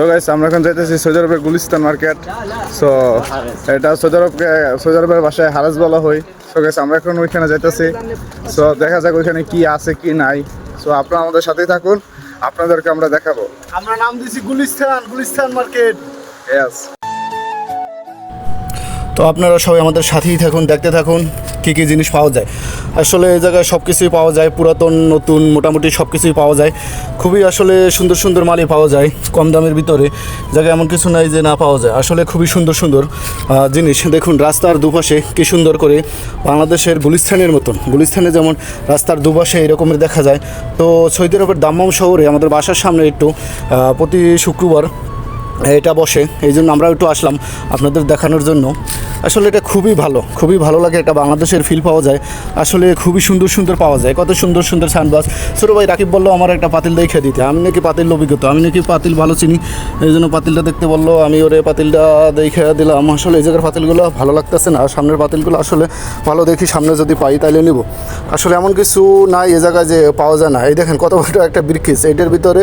তো গাইস আমরা এখন যাইতেছি সৌদি আরবের গুলিস্তান মার্কেট। সো এটা সৌদি আরবকে সৌদি আরবের ভাষায় হারাস বলা হয়। সো গাইস আমরা এখন ওইখানে যাইতেছি। সো দেখা যাক ওইখানে কি আছে কি নাই। সো আপনারা আমাদের সাথেই থাকুন। আপনাদেরকে আমরা দেখাবো। আমরা নাম দিছি গুলিস্তান গুলিস্তান মার্কেট। ইয়েস তো আপনারা সবাই আমাদের সাথেই থাকুন, দেখতে থাকুন, কী কী জিনিস পাওয়া যায়। আসলে এই জায়গায় সব কিছুই পাওয়া যায়, পুরাতন, নতুন, মোটামুটি সব কিছুই পাওয়া যায়। খুবই আসলে সুন্দর সুন্দর মালই পাওয়া যায়, কম দামের ভিতরে। জায়গায় এমন কিছু নাই যে না পাওয়া যায়। আসলে খুবই সুন্দর সুন্দর জিনিস। দেখুন, রাস্তার দুপাশে কি সুন্দর করে বাংলাদেশের গুলিস্তানের মতন, গুলিস্তানে যেমন রাস্তার দুপাশে এরকমের দেখা যায়। তো সৌদি আরবের দাম্মাম শহরে আমাদের বাসার সামনে একটু প্রতি শুক্রবার এটা বসে, এই জন্য আমরা একটু আসলাম আপনাদের দেখানোর জন্য। আসলে এটা খুবই ভালো খুবই ভালো লাগে এটা, বাংলাদেশের ফিল পাওয়া যায়। আসলে খুবই সুন্দর সুন্দর পাওয়া যায়, কত সুন্দর সুন্দর সানবাস ছোটো ভাই রাকিব বলল, আমার একটা পাতিল দেখে দিতে। আমি নাকি পাতিল অভিজ্ঞতা, আমি নাকি পাতিল ভালো চিনি, এই জন্য পাতিলটা দেখতে বলল, আমি ওরে পাতিলটা দেখে দিলাম। আসলে এই জায়গার পাতিলগুলো ভালো লাগতেছে না সামনের পাতিলগুলো আসলে ভালো দেখি, সামনে যদি পাই তাইলে নিব। আসলে এমন কিছু নাই এ জায়গায় যে পাওয়া যায় না। এই দেখেন কত বড় একটা ব্রিকেজ এইটার ভিতরে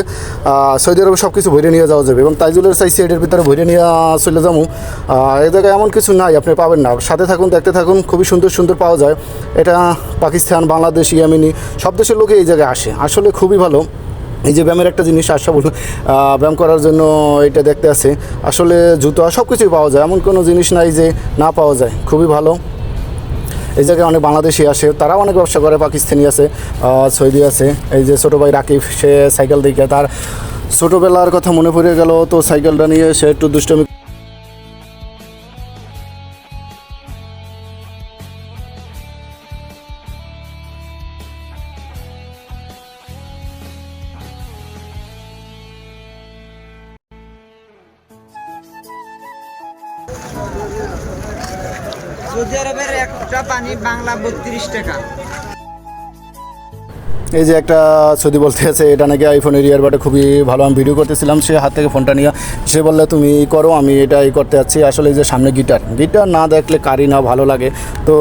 সৌদি আরবে সব কিছু ভরে নিয়ে যাওয়া যাবে এবং তাইজুলের চাইছি এটার ভিতরে ভরে নিয়ে চলে যাব। এই জায়গায় এমন কিছু নাই, আপনি পাবেন না। সাথে থাকুন, দেখতে থাকুন, খুবই সুন্দর সুন্দর পাওয়া যায়। এটা পাকিস্তান, বাংলাদেশ, ইয়ামিনি, সব দেশের লোকে এই জায়গায় আসে। আসলে খুবই ভালো। এই যে ব্যায়ামের একটা জিনিস, আশা বলুন ব্যায়াম করার জন্য এটা দেখতে আছে। আসলে জুতো সব কিছুই পাওয়া যায়, এমন কোনো জিনিস নাই যে না পাওয়া যায়। খুবই ভালো। এই জায়গায় অনেক বাংলাদেশি আসে, তারাও অনেক ব্যবসা করে, পাকিস্তানি আছে সৌদি আছে। এই যে ছোটো ভাই রাকিব, সে সাইকেল দিকে তার ছোটোবেলার কথা মনে পড়ে গেল, তো সাইকেলটা নিয়ে সে একটু দুষ্টমি সৌদি আরবের একটা পানি বাংলা বত্রিশ টাকা। এই যে একটা সৌদি বলতে আছে, এটা নাকি আইফোনের ইয়ারবাটে খুবই ভালো। আমি ভিডিও করতেছিলাম, সে হাত থেকে ফোনটা নিয়ে, সে বললে, তুমি ই করো, আমি এটা ই করতে যাচ্ছি। আসলে এই যে সামনে গিটার গিটার না দেখলে কারি না ভালো লাগে। তো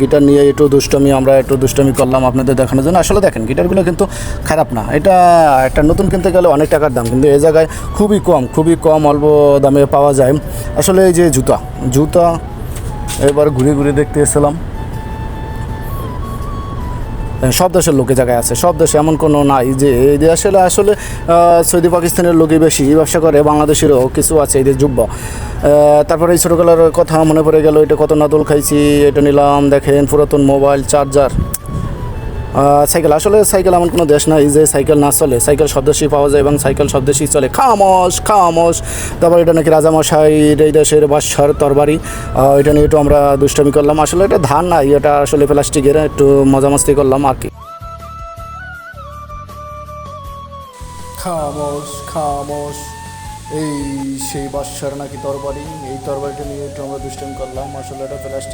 গিটার নিয়ে একটু দুষ্টমি, আমরা একটু দুষ্টমি করলাম আপনাদের দেখানোর জন্য। আসলে দেখেন গিটারগুলো কিন্তু খারাপ না। এটা একটা নতুন কিনতে গেলে অনেক টাকার দাম, কিন্তু এই জায়গায় খুবই কম খুবই কম অল্প দামে পাওয়া যায়। আসলে এই যে জুতা জুতা, এবার ঘুরে ঘুরে দেখতে এসেছিলাম। সব দেশের লোকে জায়গায় আছে, সব দেশে এমন কোনো নাই যে এই দেশে আসলে সৌদি পাকিস্তানের লোকই বেশি ব্যবসা করে, বাংলাদেশেরও কিছু আছে এদের যুব্য তারপরে এই ছোটোবেলার কথা মনে পড়ে গেল, এটা কত নাদল খাইছি, এটা নিলাম, দেখেন পুরাতন মোবাইল, চার্জার। সাইকেল। আসলে সাইকেল এমন কোনো দেশ নাই যে সাইকেল না চলে। সাইকেল সব পাওয়া যায় এবং সাইকেল সব চলে। খামস খামস তারপর এটা নাকি রাজামশাই, এই দেশের বাদশার তরবারি। এটা নিয়ে একটু আমরা দুষ্টামি করলাম। আসলে এটা ধান নাই, এটা আসলে প্লাস্টিকের, একটু মজা মাস্তি করলাম আর কি। খামোশ খামোশ। এই সেই বাদশার নাকি তরবারি। এই তরবারিটা নিয়ে একটু আমরা দুষ্টামি করলাম। আসলে এটা প্লাস্টিক